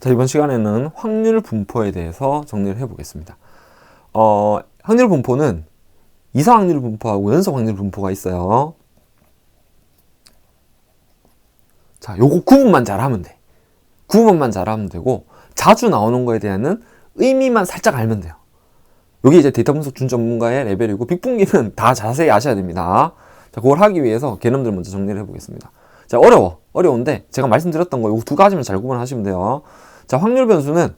자, 이번 시간에는 확률 분포에 대해서 정리를 해보겠습니다. 어, 확률 분포는 이상 확률 분포하고 연속 확률 분포가 있어요. 자, 요거 구분만 잘하면 돼. 구분만 잘하면 되고, 자주 나오는 거에 대한 의미만 살짝 알면 돼요. 여기 이제 데이터 분석 준 전문가의 레벨이고, 빅분기는 다 자세히 아셔야 됩니다. 자, 그걸 하기 위해서 개념들 먼저 정리를 해보겠습니다. 자, 어려워. 어려운데, 제가 말씀드렸던 거, 요두 가지만 잘 구분하시면 돼요. 자, 확률 변수는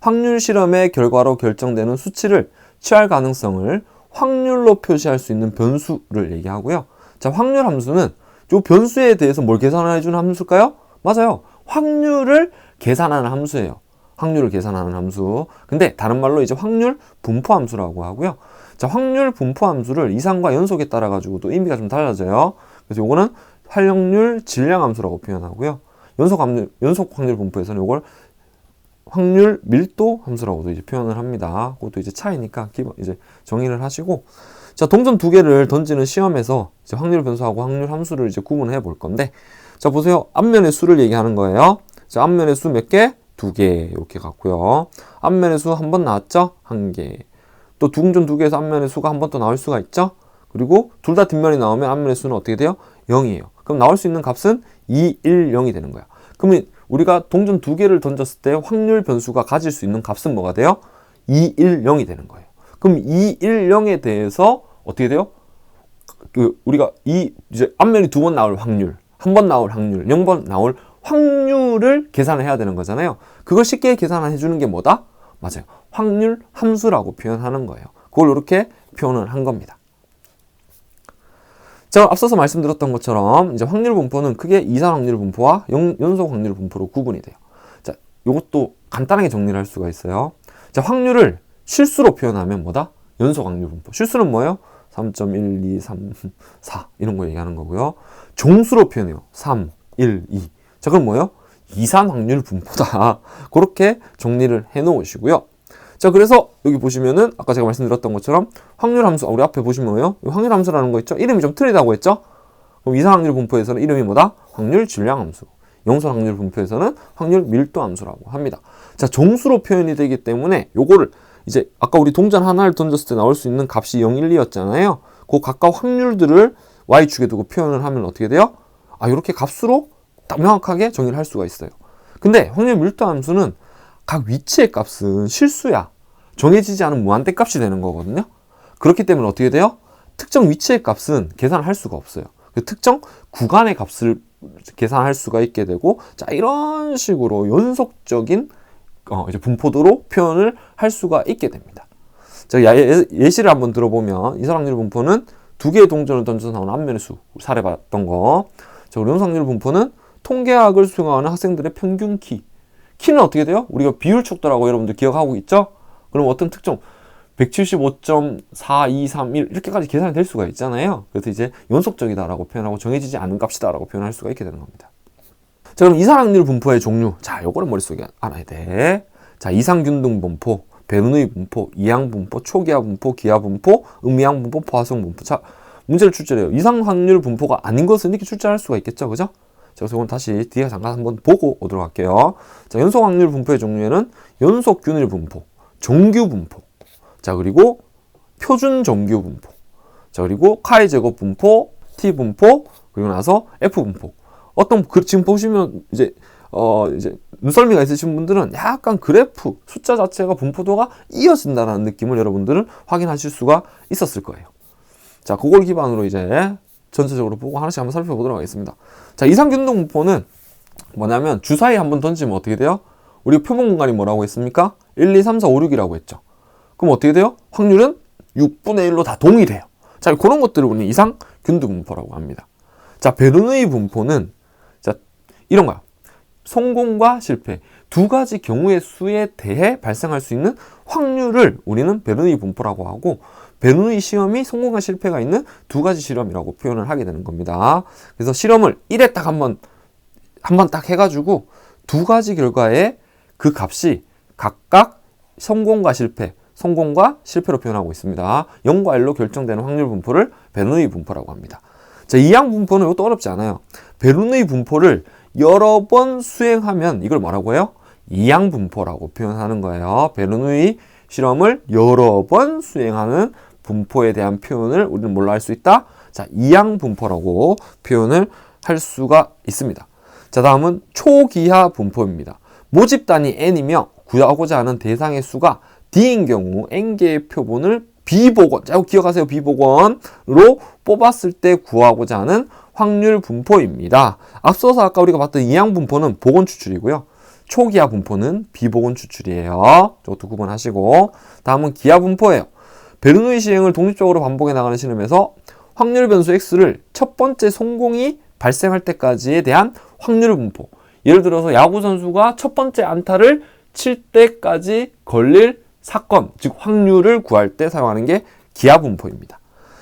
확률 실험의 결과로 결정되는 수치를 취할 가능성을 확률로 표시할 수 있는 변수를 얘기하고요. 자, 확률 함수는 요 변수에 대해서 뭘 계산해 주는 함수일까요? 맞아요. 확률을 계산하는 함수예요. 확률을 계산하는 함수. 근데 다른 말로 이제 확률 분포 함수라고 하고요. 자, 확률 분포 함수를 이상과 연속에 따라 가지고 또 의미가 좀 달라져요. 그래서 요거는 활용률 질량 함수라고 표현하고요. 연속 확률 연속 확률 분포에서는 요걸 확률 밀도 함수라고도 이제 표현을 합니다. 그것도 이제 차이니까 기본 이제 정의를 하시고 자 동전 두 개를 던지는 시험에서 이제 확률 변수하고 확률 함수를 이제 구분해 볼 건데 자 보세요 앞면의 수를 얘기하는 거예요. 자 앞면의 수 몇 개? 두 개 이렇게 갖고요. 앞면의 수 한 번 나왔죠? 한 개. 또 동전 두 개에서 앞면의 수가 한 번 더 나올 수가 있죠? 그리고 둘 다 뒷면이 나오면 앞면의 수는 어떻게 돼요? 0이에요. 그럼 나올 수 있는 값은 2, 1, 0이 되는 거야. 그러면 우리가 동전 두 개를 던졌을 때 확률 변수가 가질 수 있는 값은 뭐가 돼요? 2, 1, 0이 되는 거예요. 그럼 2, 1, 0에 대해서 어떻게 돼요? 그 우리가 이 이제 앞면이 두 번 나올 확률, 한 번 나올 확률, 0번 나올 확률을 계산을 해야 되는 거잖아요. 그걸 쉽게 계산해 주는 게 뭐다? 맞아요. 확률 함수라고 표현하는 거예요. 그걸 이렇게 표현을 한 겁니다. 제가 앞서서 말씀드렸던 것처럼 이제 확률 분포는 크게 이산 확률 분포와 연, 연속 확률 분포로 구분이 돼요. 자, 이것도 간단하게 정리를 할 수가 있어요. 자, 확률을 실수로 표현하면 뭐다? 연속 확률 분포. 실수는 뭐예요? 3.1, 2, 3, 4 이런 거 얘기하는 거고요. 종수로 표현해요. 3, 1, 2. 자, 그럼 뭐예요? 이산 확률 분포다. 그렇게 정리를 해 놓으시고요. 자, 그래서 여기 보시면은 아까 제가 말씀드렸던 것처럼 확률 함수, 우리 앞에 보시면 뭐예요? 확률 함수라는 거 있죠? 이름이 좀 틀리다고 했죠? 그럼 이상 확률 분포에서는 이름이 뭐다? 확률 질량 함수. 영선 확률 분포에서는 확률 밀도 함수라고 합니다. 자, 정수로 표현이 되기 때문에 요거를 이제 아까 우리 동전 하나를 던졌을 때 나올 수 있는 값이 0, 1, 2였잖아요. 그 각각 확률들을 y축에 두고 표현을 하면 어떻게 돼요? 아, 이렇게 값으로 딱 명확하게 정의를 할 수가 있어요. 근데 확률 밀도 함수는 각 위치의 값은 실수야. 정해지지 않은 무한대 값이 되는 거거든요. 그렇기 때문에 어떻게 돼요? 특정 위치의 값은 계산할 수가 없어요. 그 특정 구간의 값을 계산할 수가 있게 되고, 자, 이런 식으로 연속적인 어, 이제 분포도로 표현을 할 수가 있게 됩니다. 자, 예, 예시를 한번 들어보면, 이사랑률 분포는 두 개의 동전을 던져서 나온 앞면의 수, 사례 봤던 거. 자, 우리 연상률 분포는 통계학을 수행하는 학생들의 평균 키. 키는 어떻게 돼요? 우리가 비율 척도라고 여러분들 기억하고 있죠? 그럼 어떤 특정 175.4231 이렇게까지 계산이 될 수가 있잖아요. 그래서 이제 연속적이다라고 표현하고 정해지지 않은 값이다라고 표현할 수가 있게 되는 겁니다. 자, 그럼 이상확률 분포의 종류. 자, 요거는 머릿속에 알아야 돼. 자, 이상균등 분포, 베르누이 분포, 이항 분포, 초기화 분포, 기하 분포, 음이항 분포, 포화성 분포. 자, 문제를 출제해요. 이상 확률 분포가 아닌 것은 이렇게 출제할 수가 있겠죠. 그죠? 자, 그래서 이건 다시 뒤에 잠깐 한번 보고 오도록 할게요. 자, 연속 확률 분포의 종류에는 연속 균일 분포, 정규 분포. 자, 그리고 표준 정규 분포. 자, 그리고 카이 제곱 분포, T 분포, 그리고 나서 F 분포. 어떤 그 지금 보시면 이제 어 이제 눈썰미가 있으신 분들은 약간 그래프 숫자 자체가 분포도가 이어진다는 느낌을 여러분들은 확인하실 수가 있었을 거예요. 자, 그걸 기반으로 이제 전체적으로 보고 하나씩 한번 살펴보도록 하겠습니다. 자, 이상균등 분포는 뭐냐면 주사위 한번 던지면 어떻게 돼요? 우리 표본 공간이 뭐라고 했습니까? 1, 2, 3, 4, 5, 6이라고 했죠. 그럼 어떻게 돼요? 확률은 6분의 1로 다 동일해요. 자, 그런 것들을 우리는 이상 균등 분포라고 합니다. 자, 베르누이 분포는 자, 이런 거야. 성공과 실패 두 가지 경우의 수에 대해 발생할 수 있는 확률을 우리는 베르누이 분포라고 하고 베르누이 시험이 성공과 실패가 있는 두 가지 실험이라고 표현을 하게 되는 겁니다. 그래서 실험을 1회 딱 한번 한번 딱 해가지고 두 가지 결과에 그 값이 각각 성공과 실패, 성공과 실패로 표현하고 있습니다. 0과 1로 결정되는 확률 분포를 베르누이 분포라고 합니다. 자, 이항 분포는 이것도 어렵지 않아요. 베르누이 분포를 여러 번 수행하면 이걸 뭐라고 해요? 이항 분포라고 표현하는 거예요. 베르누이 실험을 여러 번 수행하는 분포에 대한 표현을 우리는 뭘로 할 수 있다? 자, 이항 분포라고 표현을 할 수가 있습니다. 자, 다음은 초기하 분포입니다. 모집 단위 n이며 구하고자 하는 대상의 수가 d인 경우 n개의 표본을 비복원, 자, 기억하세요. 비복원으로 뽑았을 때 구하고자 하는 확률 분포입니다. 앞서서 아까 우리가 봤던 이항 분포는 복원 추출이고요. 초기하 분포는 비복원 추출이에요. 저것도 구분하시고. 다음은 기하 분포예요. 베르누이 시행을 독립적으로 반복해 나가는 실험에서 확률 변수 x를 첫 번째 성공이 발생할 때까지에 대한 확률 분포. 예를 들어서 야구 선수가 첫 번째 안타를 칠 때까지 걸릴 사건, 즉 확률을 구할 때 사용하는 게 기하 분포입니다.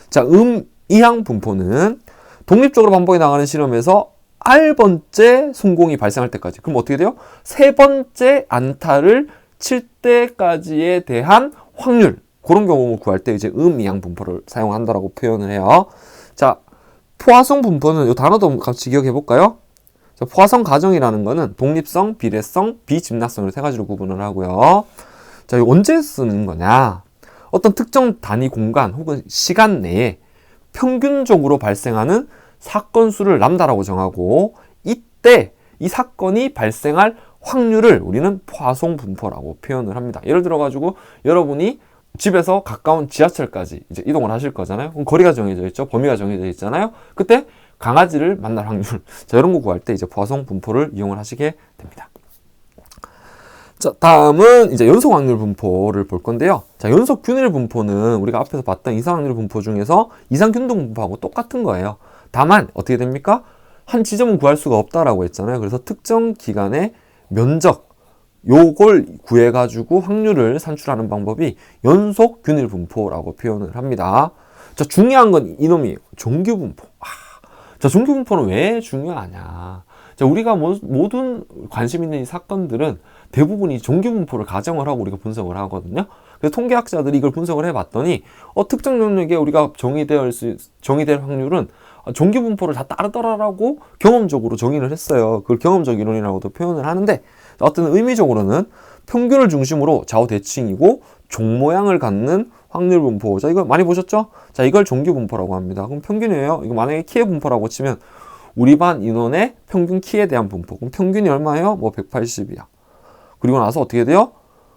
자, 음 이항 분포는 독립적으로 반복해 나가는 실험에서 R번째 성공이 발생할 때까지. 그럼 어떻게 돼요? 세 번째 안타를 칠 때까지에 대한 확률. 그런 경우 구할 때 이제 음이항 분포를 사용한다라고 표현을 해요. 자, 포화성 분포는 이 단어도 같이 기억해 볼까요? 자, 포화성 가정이라는 거는 독립성, 비례성, 비집납성을 세 가지로 구분을 하고요. 자, 이 언제 쓰는 거냐? 어떤 특정 단위 공간 혹은 시간 내에 평균적으로 발생하는 사건 수를 람다라고 정하고 이때 이 사건이 발생할 확률을 우리는 포화성 분포라고 표현을 합니다. 예를 들어 가지고 여러분이 집에서 가까운 지하철까지 이제 이동을 하실 거잖아요. 그럼 거리가 정해져 있죠. 범위가 정해져 있잖아요. 그때 강아지를 만날 확률. 자, 이런 거 구할 때 이제 포화성 분포를 이용을 하시게 됩니다. 자, 다음은 이제 연속 확률 분포를 볼 건데요. 자, 연속 균일 분포는 우리가 앞에서 봤던 이상 확률 분포 중에서 이상 균등 분포하고 똑같은 거예요. 다만 어떻게 됩니까? 한 지점은 구할 수가 없다라고 했잖아요. 그래서 특정 기간의 면적 요걸 구해 가지고 확률을 산출하는 방법이 연속 균일 분포라고 표현을 합니다. 자, 중요한 건 이놈이에요. 분포. 아, 자, 종교 분포는 왜 중요하냐? 자, 우리가 모, 모든 관심 있는 이 사건들은 대부분이 종교 분포를 가정을 하고 우리가 분석을 하거든요. 그래서 통계학자들이 이걸 분석을 해봤더니 어, 특정 영역에 우리가 정의될 수 정의될 확률은 종교 분포를 다 따르더라라고 경험적으로 정의를 했어요. 그걸 경험적 이론이라고도 표현을 하는데 어떤 의미적으로는 평균을 중심으로 좌우 대칭이고 종 모양을 갖는 확률 분포. 자, 이거 많이 보셨죠? 자, 이걸 종교 분포라고 합니다. 그럼 평균이에요. 이거 만약에 키의 분포라고 치면 우리 반 인원의 평균 키에 대한 분포. 그럼 평균이 얼마예요? 뭐 180이야. 그리고 나서 어떻게 돼요?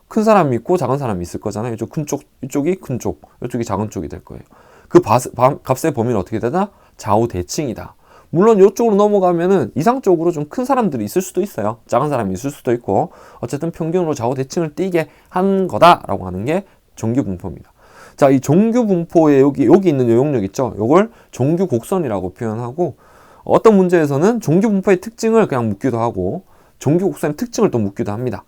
큰 사람이 있고 작은 사람이 있을 거잖아요. 이쪽 큰 쪽, 이쪽이 큰 쪽, 이쪽이 작은 쪽이 될 거예요. 그 바, 바, 값의 범위는 어떻게 되나? 좌우 대칭이다. 물론 이쪽으로 넘어가면은 이상적으로 좀 큰 사람들이 있을 수도 있어요. 작은 사람이 있을 수도 있고 어쨌든 평균으로 좌우 대칭을 띠게 한 거다라고 하는 게 종교 분포입니다. 자, 이 종교 분포에 여기 여기 있는 요용력 있죠. 요걸 종교 곡선이라고 표현하고 어떤 문제에서는 종교 분포의 특징을 그냥 묻기도 하고 종교 곡선의 특징을 또 묻기도 합니다.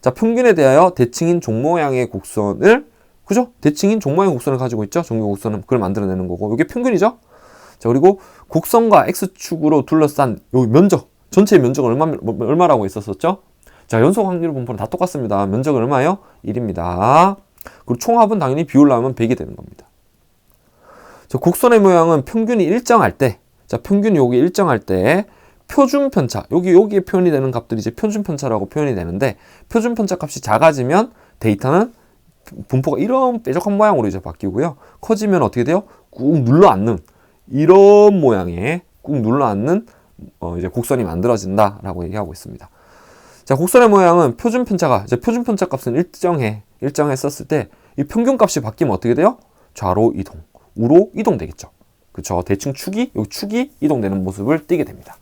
자, 평균에 대하여 대칭인 종 모양의 곡선을 그죠? 대칭인 종 모양의 곡선을 가지고 있죠. 종교 곡선은 그걸 만들어내는 거고 이게 평균이죠. 자, 그리고 곡선과 x축으로 둘러싼 요 면적, 전체 면적은 얼마, 얼마라고 있었었죠? 자, 연속 확률 분포는 다 똑같습니다. 면적은 얼마요? 1입니다. 그리고 총합은 당연히 비율로 하면 100이 되는 겁니다. 자, 곡선의 모양은 평균이 일정할 때, 자, 평균이 여기 일정할 때, 표준 편차, 여기, 여기에 표현이 되는 값들이 이제 표준 편차라고 표현이 되는데, 표준 편차 값이 작아지면 데이터는 분포가 이런 뾰족한 모양으로 이제 바뀌고요. 커지면 어떻게 돼요? 꾹 눌러 앉는, 이런 모양의 꾹 눌러 앉는 어, 이제 곡선이 만들어진다라고 얘기하고 있습니다. 자, 곡선의 모양은 표준 편차가 이제 표준 편차 값은 일정해 일정했었을 때 이 평균 값이 바뀌면 어떻게 돼요? 좌로 이동, 우로 이동되겠죠. 그렇죠. 대칭 축이 여기 축이 이동되는 모습을 띠게 됩니다.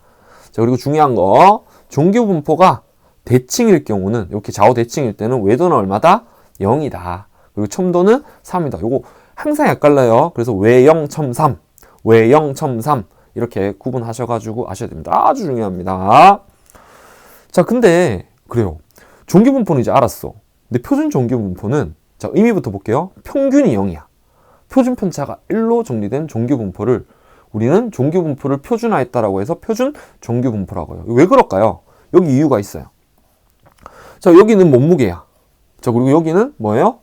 자, 그리고 중요한 거 종교 분포가 대칭일 경우는 이렇게 좌우 대칭일 때는 외도는 얼마다? 0이다. 그리고 첨도는 3이다. 요거 항상 헷갈려요. 그래서 외0 첨3 외0 첨3 이렇게 구분하셔가지고 아셔야 됩니다. 아주 중요합니다. 자, 근데 그래요. 종교 분포는 이제 알았어. 근데 표준 종교 분포는 자, 의미부터 볼게요. 평균이 0이야. 표준 편차가 1로 정리된 종교 분포를 우리는 종교 분포를 표준화했다라고 해서 표준 종교 분포라고 해요. 왜 그럴까요? 여기 이유가 있어요. 자, 여기는 몸무게야. 자, 그리고 여기는 뭐예요?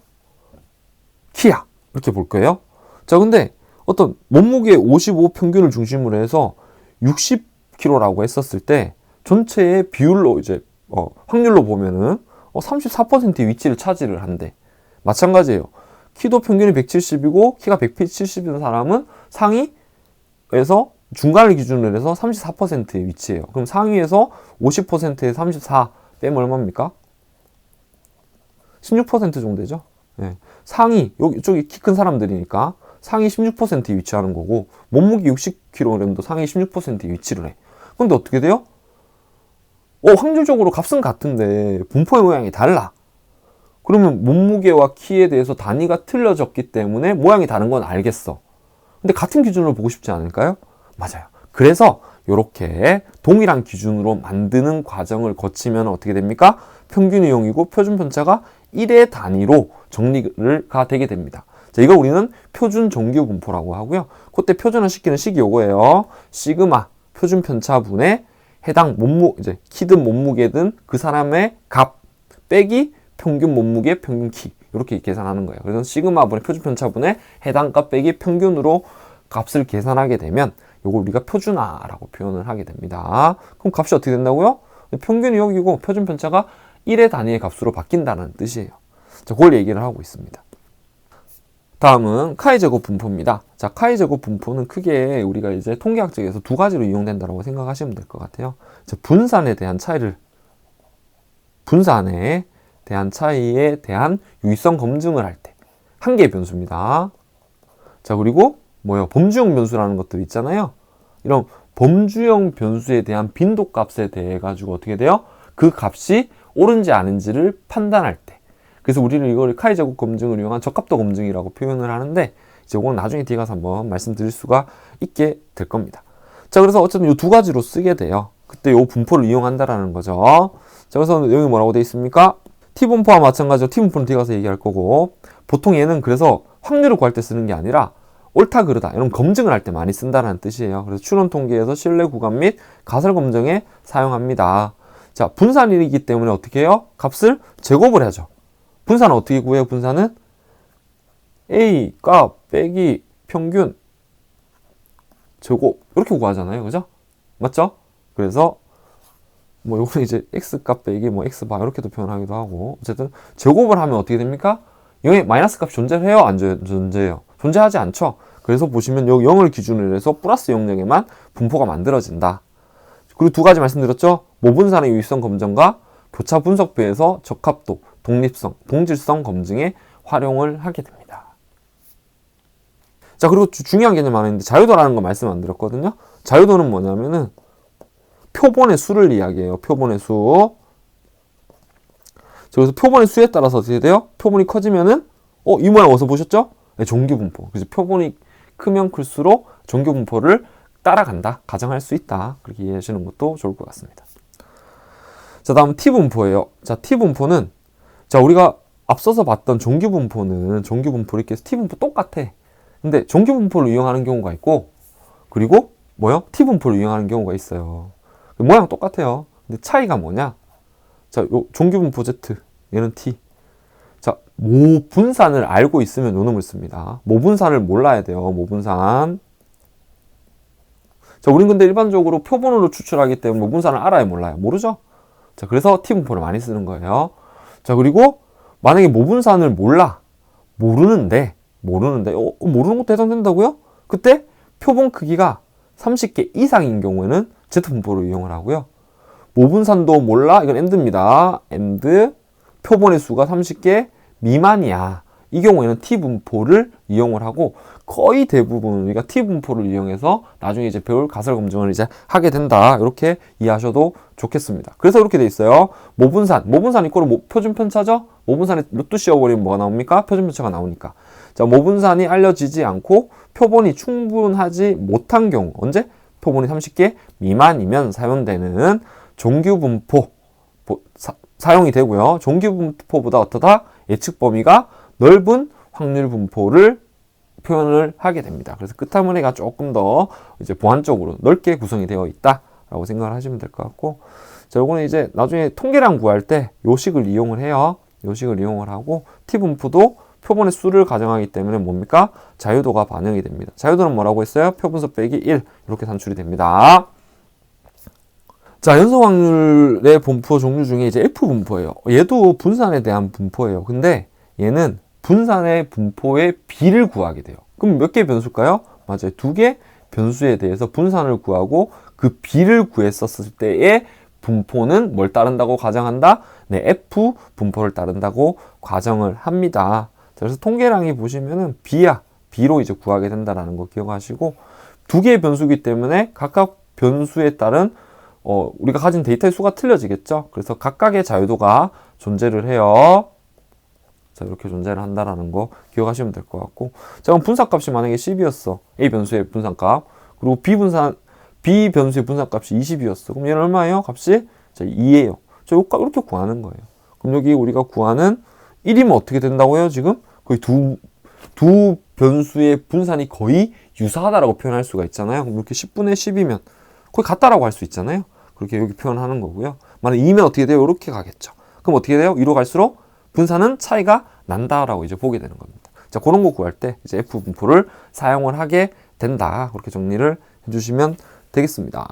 키야. 이렇게 볼 거예요. 자, 근데 어떤 몸무게 55 평균을 중심으로 해서 60kg라고 했었을 때 전체의 비율로 이제 어, 확률로 보면은 어, 34%의 위치를 차지를 한대. 마찬가지예요. 키도 평균이 170이고 키가 170인 사람은 상위에서 중간을 기준으로 해서 34%의 위치예요. 그럼 상위에서 50%에 34 빼면 얼마입니까? 16% 정도 되죠. 네. 상위 여기 쪽이 키 큰 사람들이니까 상위 16%에 위치하는 거고 몸무게 60kg도 상위 16%에 위치를 해. 근데 어떻게 돼요? 어, 확률적으로 값은 같은데 분포의 모양이 달라. 그러면 몸무게와 키에 대해서 단위가 틀려졌기 때문에 모양이 다른 건 알겠어. 근데 같은 기준으로 보고 싶지 않을까요? 맞아요. 그래서 이렇게 동일한 기준으로 만드는 과정을 거치면 어떻게 됩니까? 평균 이용이고 표준 편차가 1의 단위로 정리가 되게 됩니다. 자, 이걸 우리는 표준 정규 분포라고 하고요. 그때 표준화 시키는 식이 요거예요. 시그마 표준 편차분의 해당 몸무 이제 키든 몸무게든 그 사람의 값 빼기 평균 몸무게 평균 키 이렇게 계산하는 거예요. 그래서 시그마분의 표준 편차분의 해당 값 빼기 평균으로 값을 계산하게 되면 요걸 우리가 표준화라고 표현을 하게 됩니다. 그럼 값이 어떻게 된다고요? 평균이 여기고 표준 편차가 1의 단위의 값으로 바뀐다는 뜻이에요. 자, 그걸 얘기를 하고 있습니다. 다음은 카이 제곱 분포입니다. 자, 카이 제곱 분포는 크게 우리가 이제 통계학적에서 두 가지로 이용된다고 생각하시면 될 것 같아요. 자, 분산에 대한 차이를 분산에 대한 차이에 대한 유의성 검증을 할 때 한 개의 변수입니다. 자, 그리고 뭐요? 범주형 변수라는 것들 있잖아요. 이런 범주형 변수에 대한 빈도 값에 대해 가지고 어떻게 돼요? 그 값이 옳은지 아닌지를 판단할 때. 그래서 우리는 이걸 카이 제곱 검증을 이용한 적합도 검증이라고 표현을 하는데 이제 이건 나중에 뒤에 가서 한번 말씀드릴 수가 있게 될 겁니다. 자, 그래서 어쨌든 이 두 가지로 쓰게 돼요. 그때 이 분포를 이용한다라는 거죠. 자, 그래서 여기 뭐라고 되어 있습니까? T 분포와 마찬가지로 T 분포는 뒤에 가서 얘기할 거고 보통 얘는 그래서 확률을 구할 때 쓰는 게 아니라 옳다 그르다 이런 검증을 할 때 많이 쓴다는 뜻이에요. 그래서 추론 통계에서 신뢰 구간 및 가설 검증에 사용합니다. 자, 분산이기 때문에 어떻게 해요? 값을 제곱을 하죠. 분산은 어떻게 구해요? 분산은 A 값 빼기 평균 제곱 이렇게 구하잖아요. 그죠? 맞죠? 그래서 뭐 요거는 이제 x 값 빼기 뭐 x 바 이렇게도 표현하기도 하고 어쨌든 제곱을 하면 어떻게 됩니까? 여기 마이너스 값 존재해요? 안 존재해요? 존재하지 않죠? 그래서 보시면 여기 0을 기준으로 해서 플러스 영역에만 분포가 만들어진다. 그리고 두 가지 말씀드렸죠? 모분산의 유의성 검증과 교차 분석표에서 적합도, 독립성, 동질성 검증에 활용을 하게 됩니다. 자, 그리고 주, 중요한 개념 하나 있는데 자유도라는 거 말씀 안 드렸거든요. 자유도는 뭐냐면은 표본의 수를 이야기해요. 표본의 수. 자, 그래서 표본의 수에 따라서 어떻게 돼요? 표본이 커지면은 어, 이 모양 어디서 보셨죠? 네, 종교 분포. 그래서 표본이 크면 클수록 종교 분포를 따라간다. 가정할 수 있다. 그렇게 이해하시는 것도 좋을 것 같습니다. 자, 다음 T 분포예요. 자, T 분포는 자, 우리가 앞서서 봤던 종교 분포는 종교 분포 이렇게 해서 T 분포 똑같아. 근데 종교 분포를 이용하는 경우가 있고 그리고 뭐요? T 분포를 이용하는 경우가 있어요. 모양 똑같아요. 근데 차이가 뭐냐? 자, 요 종교 분포 Z 얘는 T. 자, 모분산을 알고 있으면 요 놈을 씁니다. 모분산을 몰라야 돼요. 모분산. 자, 우린 근데 일반적으로 표본으로 추출하기 때문에 모분산을 알아야 몰라요. 모르죠? 자, 그래서 T 분포를 많이 쓰는 거예요. 자, 그리고 만약에 모분산을 몰라. 모르는데, 모르는데, 어, 모르는 것도 해당된다고요? 그때 표본 크기가 30개 이상인 경우에는 Z 분포를 이용을 하고요. 모분산도 몰라. 이건 엔드입니다. 엔드. 표본의 수가 30개 미만이야. 이 경우에는 T 분포를 이용을 하고 거의 대부분 우리가 T 분포를 이용해서 나중에 이제 배울 가설 검증을 이제 하게 된다. 이렇게 이해하셔도 좋겠습니다. 그래서 이렇게 돼 있어요. 모분산, 모분산 이꼬르 모, 표준 편차죠? 모분산에 루트 씌워버리면 뭐가 나옵니까? 표준 편차가 나오니까. 자, 모분산이 알려지지 않고 표본이 충분하지 못한 경우 언제? 표본이 30개 미만이면 사용되는 종규 분포 사, 사용이 되고요. 종규 분포보다 어떠다? 예측 범위가 넓은 확률 분포를 표현을 하게 됩니다. 그래서 끝화문에가 조금 더 이제 보완적으로 넓게 구성이 되어 있다라고 생각을 하시면 될 것 같고, 자, 요거는 이제 나중에 통계량 구할 때 요식을 이용을 해요. 요식을 이용을 하고 T 분포도 표본의 수를 가정하기 때문에 뭡니까? 자유도가 반영이 됩니다. 자유도는 뭐라고 했어요? 표분수 빼기 1 이렇게 산출이 됩니다. 자, 연속 확률의 분포 종류 중에 이제 F 분포예요. 얘도 분산에 대한 분포예요. 근데 얘는 분산의 분포의 비를 구하게 돼요. 그럼 몇 개 변수일까요? 맞아요. 두 개 변수에 대해서 분산을 구하고 그 비를 구했었을 때의 분포는 뭘 따른다고 가정한다? 네, F 분포를 따른다고 가정을 합니다. 자, 그래서 통계량이 보시면은 B야. B로 이제 구하게 된다라는 거 기억하시고 두 개의 변수기 때문에 각각 변수에 따른 어, 우리가 가진 데이터의 수가 틀려지겠죠. 그래서 각각의 자유도가 존재를 해요. 자, 이렇게 존재를 한다라는 거 기억하시면 될 것 같고. 자, 그럼 분산값이 만약에 10이었어. A 변수의 분산값. 그리고 B 분산, B 변수의 분산값이 20이었어. 그럼 얘는 얼마예요? 값이? 자, 2예요. 자, 요값 이렇게 구하는 거예요. 그럼 여기 우리가 구하는 1이면 어떻게 된다고요, 지금? 거의 두, 두 변수의 분산이 거의 유사하다라고 표현할 수가 있잖아요. 그럼 이렇게 10분의 10이면 거의 같다라고 할 수 있잖아요. 그렇게 여기 표현하는 거고요. 만약 2면 어떻게 돼요? 이렇게 가겠죠. 그럼 어떻게 돼요? 위로 갈수록 분산은 차이가 난다라고 이제 보게 되는 겁니다. 자, 그런 거 구할 때 이제 F 분포를 사용을 하게 된다. 그렇게 정리를 해주시면 되겠습니다.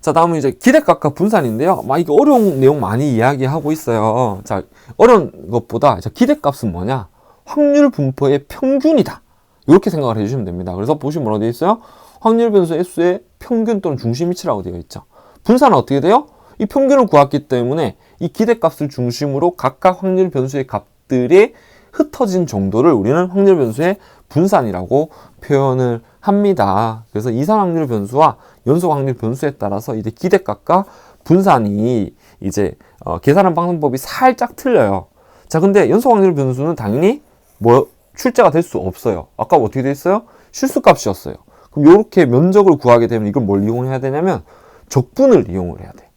자, 다음은 이제 기대값과 분산인데요. 막 이게 어려운 내용 많이 이야기하고 있어요. 자, 어려운 것보다 자, 기대값은 뭐냐? 확률 분포의 평균이다. 이렇게 생각을 해주시면 됩니다. 그래서 보시면 뭐라고 되어 있어요? 확률 변수 S의 평균 또는 중심이치라고 되어 있죠. 분산은 어떻게 돼요? 이 평균을 구했기 때문에 이 기대값을 중심으로 각각 확률 변수의 값들이 흩어진 정도를 우리는 확률 변수의 분산이라고 표현을 합니다. 그래서 이산 확률 변수와 연속 확률 변수에 따라서 이제 기대값과 분산이 이제 어, 계산하는 방법이 살짝 틀려요. 자, 근데 연속 확률 변수는 당연히 뭐 출제가 될 수 없어요. 아까 어떻게 돼 있어요? 실수값이었어요. 그럼 이렇게 면적을 구하게 되면 이걸 뭘 이용해야 되냐면 적분을 이용을 해야 돼.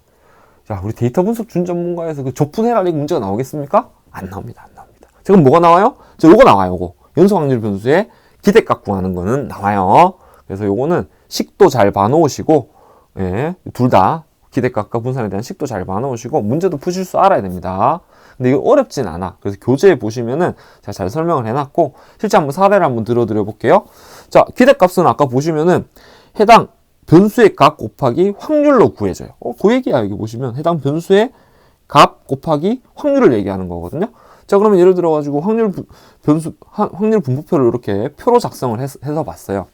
자, 우리 데이터 분석 준 전문가에서 그 적분해라는 문제가 나오겠습니까? 안 나옵니다. 안 나옵니다. 지금 뭐가 나와요? 저 요거 나와요. 요거. 연속 확률 변수의 기대값 구하는 거는 나와요. 그래서 요거는 식도 잘 봐놓으시고 예, 둘 다 기대값과 분산에 대한 식도 잘 봐놓으시고 문제도 푸실 줄 알아야 됩니다. 근데 이거 어렵진 않아. 그래서 교재에 보시면은 제가 잘 설명을 해놨고 실제 한번 사례를 한번 들어드려 볼게요. 자, 기대값은 아까 보시면은 해당 변수의 값 곱하기 확률로 구해져요. 어, 그 얘기야 여기 보시면 해당 변수의 값 곱하기 확률을 얘기하는 거거든요. 자, 그러면 예를 들어 가지고 확률 부- 변수 하- 확률 분포표를 이렇게 표로 작성을 해서, 해서 봤어요.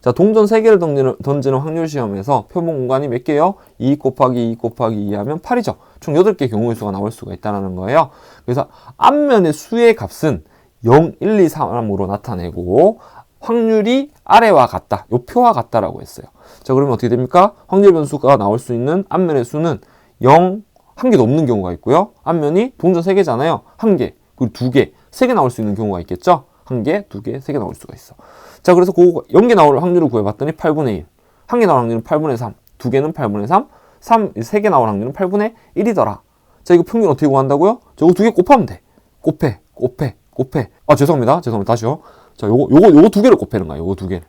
자, 동전 3개를 던지는, 던지는 확률 시험에서 표본 공간이 몇 개요? 2 곱하기 2 곱하기 2 하면 8이죠. 총 8개 경우의 수가 나올 수가 있다는 거예요. 그래서 앞면의 수의 값은 0, 1, 2, 3으로 나타내고 확률이 아래와 같다. 요 표와 같다라고 했어요. 자, 그러면 어떻게 됩니까? 확률 변수가 나올 수 있는 앞면의 수는 0, 한 개도 없는 경우가 있고요. 앞면이 동전 3개잖아요. 한 개, 그리고 두 개, 세 개 나올 수 있는 경우가 있겠죠? 한 개, 두 개, 세 개 나올 수가 있어. 자, 그래서 그 0개 나올 확률을 구해봤더니 8분의 1. 한 개 나올 확률은 8분의 3. 두 개는 8분의 3. 3, 세개 나올 확률은 8분의 1이더라. 자, 이거 평균 어떻게 구한다고요? 저거 두 개 곱하면 돼. 곱해, 곱해, 곱해. 아, 죄송합니다. 죄송합니다. 다시요. 자, 요거, 요거, 요거 두 개를 곱하는 거야. 요거 두 개를.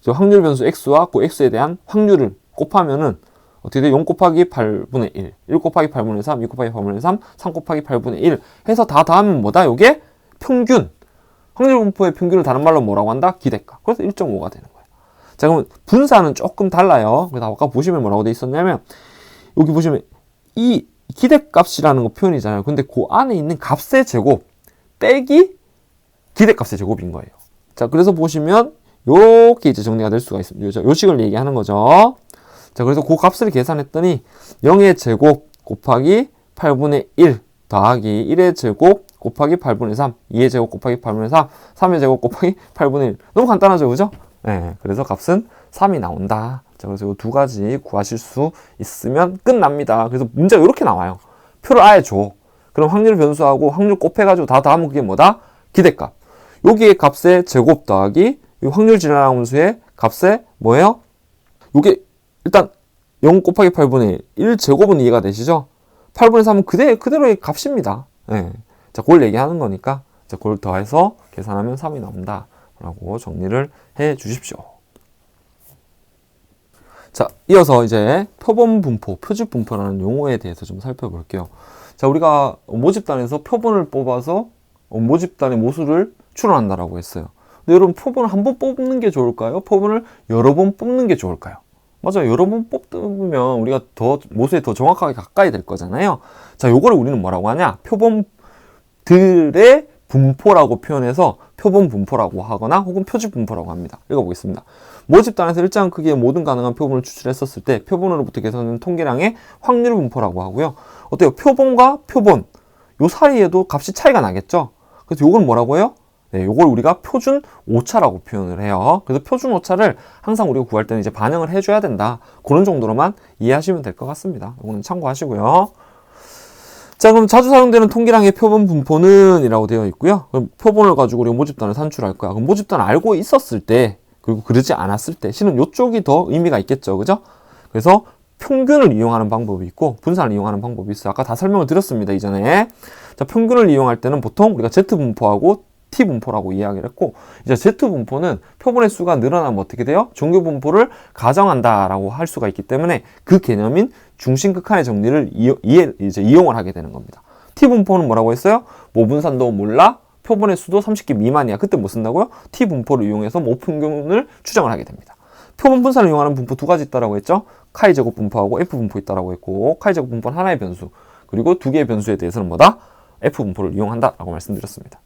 저 확률 변수 x와 그 x에 대한 확률을 곱하면은 어떻게 돼? 0 곱하기 8분의 1, 1 곱하기 8분의 3, 2 곱하기 8분의 3, 3 곱하기 8분의 1 해서 다 더하면 뭐다? 요게 평균. 확률 분포의 평균을 다른 말로 뭐라고 한다? 기대값. 그래서 1.5가 되는 거예요. 자, 그러면 분산은 조금 달라요. 그래서 아까 보시면 뭐라고 돼 있었냐면 여기 보시면 이 기대값이라는 거 표현이잖아요. 근데 그 안에 있는 값의 제곱 빼기 기대값의 제곱인 거예요. 자, 그래서 보시면 요렇게 이제 정리가 될 수가 있습니다. 요, 요식을 얘기하는 거죠. 자, 그래서 그 값을 계산했더니 0의 제곱 곱하기 8분의 1 더하기 1의 제곱 곱하기 8분의 3, 2의 제곱 곱하기 8분의 3, 3의 제곱 곱하기 8분의 1. 너무 간단하죠, 그죠? 네, 그래서 값은 3이 나온다. 자, 그래서 이 두 가지 구하실 수 있으면 끝납니다. 그래서 문제가 이렇게 나와요. 표를 아예 줘. 그럼 확률 변수하고 확률 곱해가지고 다 더하면 그게 뭐다? 기대값. 여기에 값의 제곱 더하기 이 확률 질량 함수의 값의 뭐예요? 요게 일단 0 곱하기 8분의 1, 1 제곱은 이해가 되시죠? 8분의 3은 그대, 그대로의 값입니다. 예. 자, 그걸 얘기하는 거니까 자, 그걸 더해서 계산하면 3이 나온다. 라고 정리를 해 주십시오. 자, 이어서 이제 표본 분포, 표집 분포라는 용어에 대해서 좀 살펴볼게요. 자, 우리가 모집단에서 표본을 뽑아서 모집단의 모수를 추론한다라고 했어요. 근데 여러분 표본을 한 번 뽑는 게 좋을까요? 표본을 여러 번 뽑는 게 좋을까요? 맞아요. 여러 번 뽑으면 우리가 더 모수에 더 정확하게 가까이 될 거잖아요. 자, 요거를 우리는 뭐라고 하냐? 표본들의 분포라고 표현해서 표본 분포라고 하거나 혹은 표지 분포라고 합니다. 읽어보겠습니다. 모집단에서 일정 크기의 모든 가능한 표본을 추출했었을 때 표본으로부터 계산된 통계량의 확률 분포라고 하고요. 어때요? 표본과 표본 요 사이에도 값이 차이가 나겠죠? 그래서 요걸 뭐라고 해요? 네, 요걸 우리가 표준 오차라고 표현을 해요. 그래서 표준 오차를 항상 우리가 구할 때는 이제 반영을 해줘야 된다. 그런 정도로만 이해하시면 될 것 같습니다. 요거는 참고하시고요. 자, 그럼 자주 사용되는 통계량의 표본 분포는 이라고 되어 있고요. 그럼 표본을 가지고 우리가 모집단을 산출할 거야. 그럼 모집단을 알고 있었을 때, 그리고 그러지 않았을 때, 실은 요쪽이 더 의미가 있겠죠. 그죠? 그래서 평균을 이용하는 방법이 있고, 분산을 이용하는 방법이 있어요. 아까 다 설명을 드렸습니다. 이전에. 자, 평균을 이용할 때는 보통 우리가 Z 분포하고 T 분포라고 이야기를 했고, 이제 Z 분포는 표본의 수가 늘어나면 어떻게 돼요? 종교 분포를 가정한다라고 할 수가 있기 때문에 그 개념인 중심 극한의 정리를 이, 이해, 이제 이용을 하게 되는 겁니다. T 분포는 뭐라고 했어요? 모분산도 몰라 표본의 수도 30개 미만이야. 그때 뭐 쓴다고요? T 분포를 이용해서 모평균을 추정을 하게 됩니다. 표본 분산을 이용하는 분포 두 가지 있다라고 했죠? 카이 제곱 분포하고 F 분포 있다라고 했고 카이 제곱 분포는 하나의 변수 그리고 두 개의 변수에 대해서는 뭐다? F 분포를 이용한다라고 말씀드렸습니다.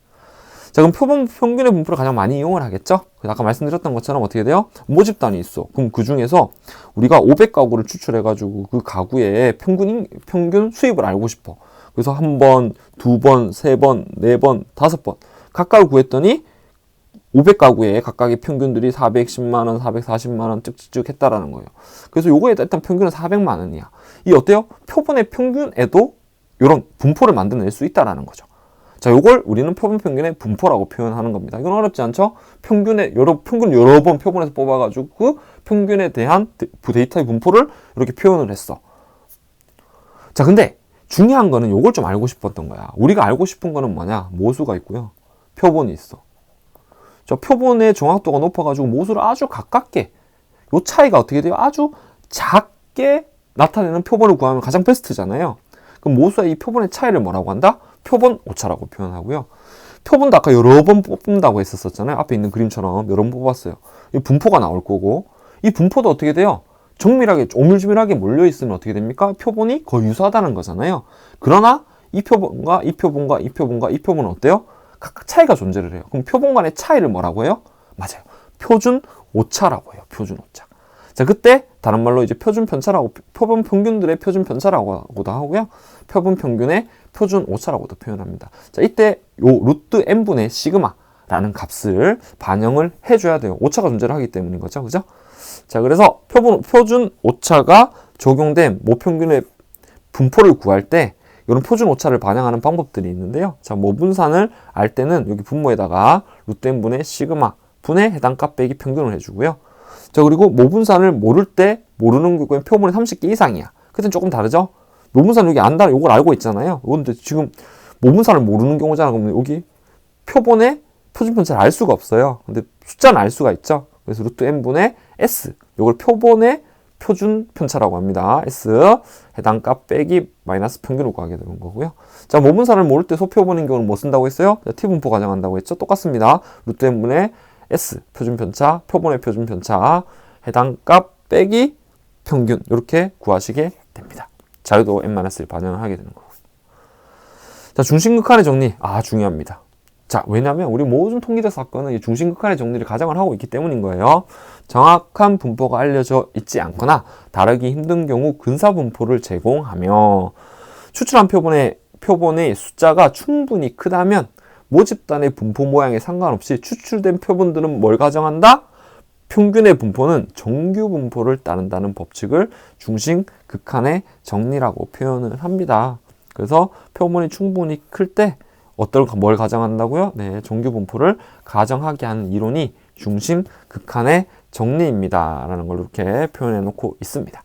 자, 그럼 표본 평균의 분포를 가장 많이 이용을 하겠죠? 아까 말씀드렸던 것처럼 어떻게 돼요? 모집단이 있어. 그럼 그 중에서 우리가 500가구를 추출해가지고 그 가구의 평균, 평균 수입을 알고 싶어. 그래서 한 번, 두 번, 세 번, 네 번, 다섯 번. 각각을 구했더니 500가구에 각각의 평균들이 410만 원, 440만 원 쭉쭉쭉 했다라는 거예요. 그래서 요거에 일단 평균은 400만 원이야. 이 어때요? 표본의 평균에도 이런 분포를 만들어낼 수 있다라는 거죠. 자, 요걸 우리는 표본 평균의 분포라고 표현하는 겁니다. 이건 어렵지 않죠? 평균의 여러 평균 여러 번 표본에서 뽑아가지고 그 평균에 대한 데이터의 분포를 이렇게 표현을 했어. 자, 근데 중요한 거는 요걸 좀 알고 싶었던 거야. 우리가 알고 싶은 거는 뭐냐? 모수가 있고요. 표본이 있어. 저 표본의 정확도가 높아가지고 모수를 아주 가깝게 요 차이가 어떻게 돼요? 아주 작게 나타내는 표본을 구하면 가장 베스트잖아요. 그럼 모수와 이 표본의 차이를 뭐라고 한다? 표본 오차라고 표현하고요. 표본도 아까 여러 번 뽑는다고 했었잖아요. 앞에 있는 그림처럼 여러 번 뽑았어요. 이 분포가 나올 거고 이 분포도 어떻게 돼요? 정밀하게 오밀조밀하게 몰려 있으면 어떻게 됩니까? 표본이 거의 유사하다는 거잖아요. 그러나 이 표본과 이 표본과 이 표본과 이 표본은 어때요? 각각 차이가 존재를 해요. 그럼 표본 간의 차이를 뭐라고 해요? 맞아요. 표준 오차라고 해요. 표준 오차. 자, 그때 다른 말로 이제 표준 편차라고 표본 평균들의 표준 편차라고도 하고요. 표본 평균의 표준 오차라고도 표현합니다. 자, 이때 요 루트 n분의 시그마 라는 값을 반영을 해줘야 돼요. 오차가 존재를 하기 때문인 거죠. 그죠? 자, 그래서 표본, 표준 오차가 적용된 모평균의 분포를 구할 때 이런 표준 오차를 반영하는 방법들이 있는데요. 자, 모분산을 알 때는 여기 분모에다가 루트 n분의 시그마 분의 해당 값 빼기 평균을 해주고요. 자, 그리고 모분산을 모를 때 모르는 경우엔 표본이 30개 이상이야. 그땐 조금 다르죠? 모분산 여기 안다, 이걸 알고 있잖아요. 근데 지금 모분산을 모르는 경우잖아. 그러면 여기 표본의 표준편차를 알 수가 없어요. 근데 숫자는 알 수가 있죠. 그래서 루트 n분의 s, 이걸 표본의 표준 편차라고 합니다. S 해당 값 빼기 마이너스 평균을 구하게 되는 거고요. 자, 모분산을 모를 때 소표본인 경우는 뭐 쓴다고 했어요? 자, T분포 가정한다고 했죠? 똑같습니다. 루트 n분의 S 표준 편차, 표본의 표준 편차 해당 값 빼기 평균 이렇게 구하시게 됩니다. 자유도 n-1 반영을 하게 되는 거고. 자, 중심극한의 정리. 아, 중요합니다. 자, 왜냐면 우리 모든 통계적 사건은 이 중심극한의 정리를 가정을 하고 있기 때문인 거예요. 정확한 분포가 알려져 있지 않거나 다르기 힘든 경우 근사 분포를 제공하며 추출한 표본의 표본의 숫자가 충분히 크다면 모집단의 분포 모양에 상관없이 추출된 표본들은 뭘 가정한다? 평균의 분포는 정규 분포를 따른다는 법칙을 중심 극한의 정리라고 표현을 합니다. 그래서 표본이 충분히 클 때 어떤 뭘 가정한다고요? 네, 정규 분포를 가정하게 하는 이론이 중심 극한의 정리입니다라는 걸 이렇게 표현해 놓고 있습니다.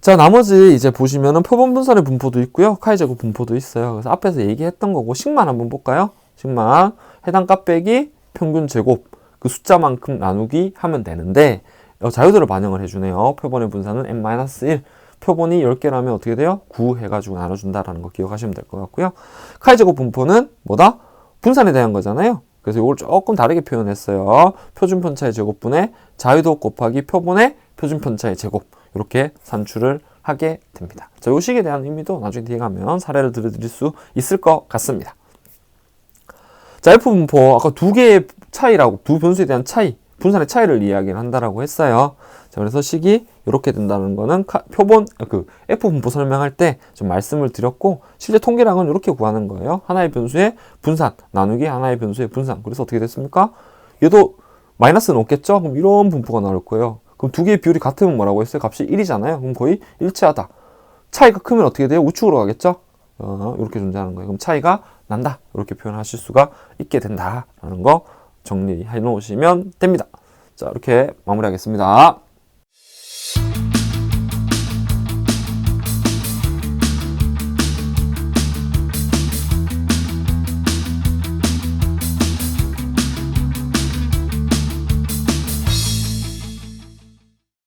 자, 나머지 이제 보시면은 표본 분산의 분포도 있고요. 카이 제곱 분포도 있어요. 그래서 앞에서 얘기했던 거고 식만 한번 볼까요? 식만 해당 값 빼기 평균 제곱 그 숫자만큼 나누기 하면 되는데 어, 자유도를 반영을 해 주네요. 표본의 분산은 n-1 표본이 10개라면 어떻게 돼요? 9 해가지고 나눠준다라는 거 기억하시면 될 것 같고요. 카이 제곱 분포는 뭐다? 분산에 대한 거잖아요. 그래서 이걸 조금 다르게 표현했어요. 표준 편차의 제곱분의 자유도 곱하기 표본의 표준 편차의 제곱 이렇게 산출을 하게 됩니다. 자, 요 식에 대한 의미도 나중에 뒤에 가면 사례를 들려드릴 수 있을 것 같습니다. 자, F 분포 아까 두 개의 차이라고 두 변수에 대한 차이, 분산의 차이를 이야기를 한다라고 했어요. 자, 그래서 식이 이렇게 된다는 거는 카- 표본 그 F 분포 설명할 때 좀 말씀을 드렸고 실제 통계량은 이렇게 구하는 거예요. 하나의 변수의 분산 나누기 하나의 변수의 분산. 그래서 어떻게 됐습니까? 얘도 마이너스는 없겠죠? 그럼 이런 분포가 나올 거예요. 그럼 두 개의 비율이 같으면 뭐라고 했어요? 값이 1이잖아요. 그럼 거의 일치하다. 차이가 크면 어떻게 돼요? 우측으로 가겠죠? 어, 이렇게 존재하는 거예요. 그럼 차이가 난다. 이렇게 표현하실 수가 있게 된다라는 거 정리해 놓으시면 됩니다. 자, 이렇게 마무리하겠습니다.